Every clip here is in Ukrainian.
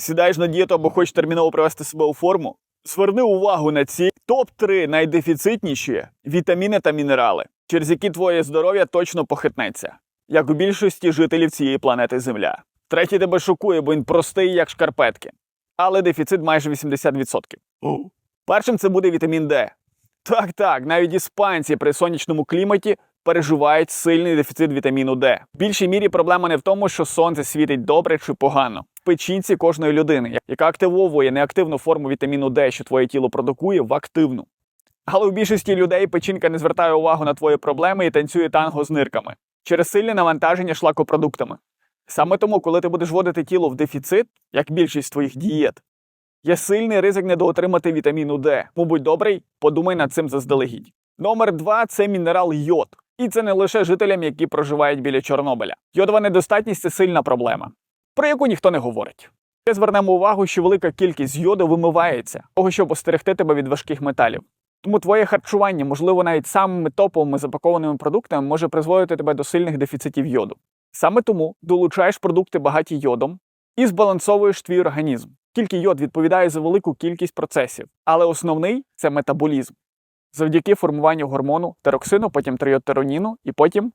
Сідаєш на дієту або хочеш терміново привести себе у форму? Зверни увагу на ці топ-3 найдефіцитніші вітаміни та мінерали, через які твоє здоров'я точно похитнеться, як у більшості жителів цієї планети Земля. Третій тебе шокує, бо він простий, як шкарпетки, але дефіцит майже 80%. Першим це буде вітамін Д. Так, так, навіть іспанці при сонячному кліматі переживають сильний дефіцит вітаміну Д. В більшій мірі проблема не в тому, що сонце світить добре чи погано. Печінці кожної людини, яка активовує неактивну форму вітаміну Д, що твоє тіло продукує, в активну. Але у більшості людей печінка не звертає увагу на твої проблеми і танцює танго з нирками через сильне навантаження шлакопродуктами. Саме тому, коли ти будеш вводити тіло в дефіцит, як більшість твоїх дієт, є сильний ризик недоотримати вітаміну Д. Тому будь добрий, подумай над цим заздалегідь. Номер два це мінерал йод. І це не лише жителям, які проживають біля Чорнобиля. Йодова недостатність це сильна проблема, про яку ніхто не говорить. Ще звернемо увагу, що велика кількість йоду вимивається, того, щоб остерегти тебе від важких металів. Тому твоє харчування, можливо, навіть самими топовими запакованими продуктами, може призводити тебе до сильних дефіцитів йоду. Саме тому долучаєш продукти багаті йодом і збалансовуєш твій організм. Тільки йод відповідає за велику кількість процесів, але основний це метаболізм. Завдяки формуванню гормону тероксину, потім тріотероніну і потім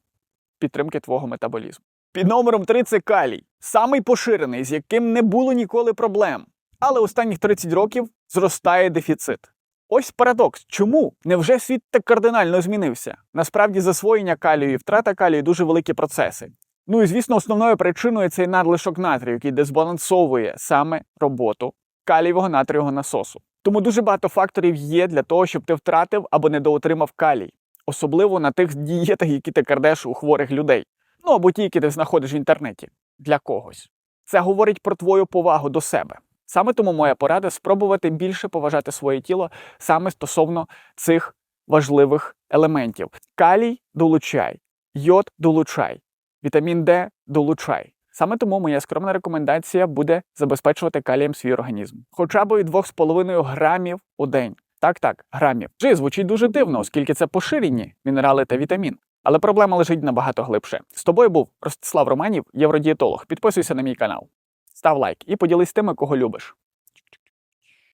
підтримки твого метаболізму. Під номером 3 це калій, самий поширений, з яким не було ніколи проблем. Але останніх 30 років зростає дефіцит. Ось парадокс. Чому? Невже світ так кардинально змінився? Насправді засвоєння калію і втрата калію дуже великі процеси. Ну і звісно, основною причиною цей надлишок натрію, який дезбалансовує саме роботу калієвого натрієвого насосу. Тому дуже багато факторів є для того, щоб ти втратив або недоотримав калій, особливо на тих дієтах, які ти крадеш у хворих людей. Ну або ті, які ти знаходиш в інтернеті для когось. Це говорить про твою повагу до себе. Саме тому моя порада спробувати більше поважати своє тіло саме стосовно цих важливих елементів. Калій долучай, йод долучай, вітамін Д долучай. Саме тому моя скромна рекомендація буде забезпечувати калієм свій організм. Хоча б від 2,5 грамів у день. Так, так, грамів. Вже звучить дуже дивно, оскільки це поширені мінерали та вітамін. Але проблема лежить набагато глибше. З тобою був Ростислав Романів, євродієтолог. Підписуйся на мій канал, став лайк і поділись тими, кого любиш.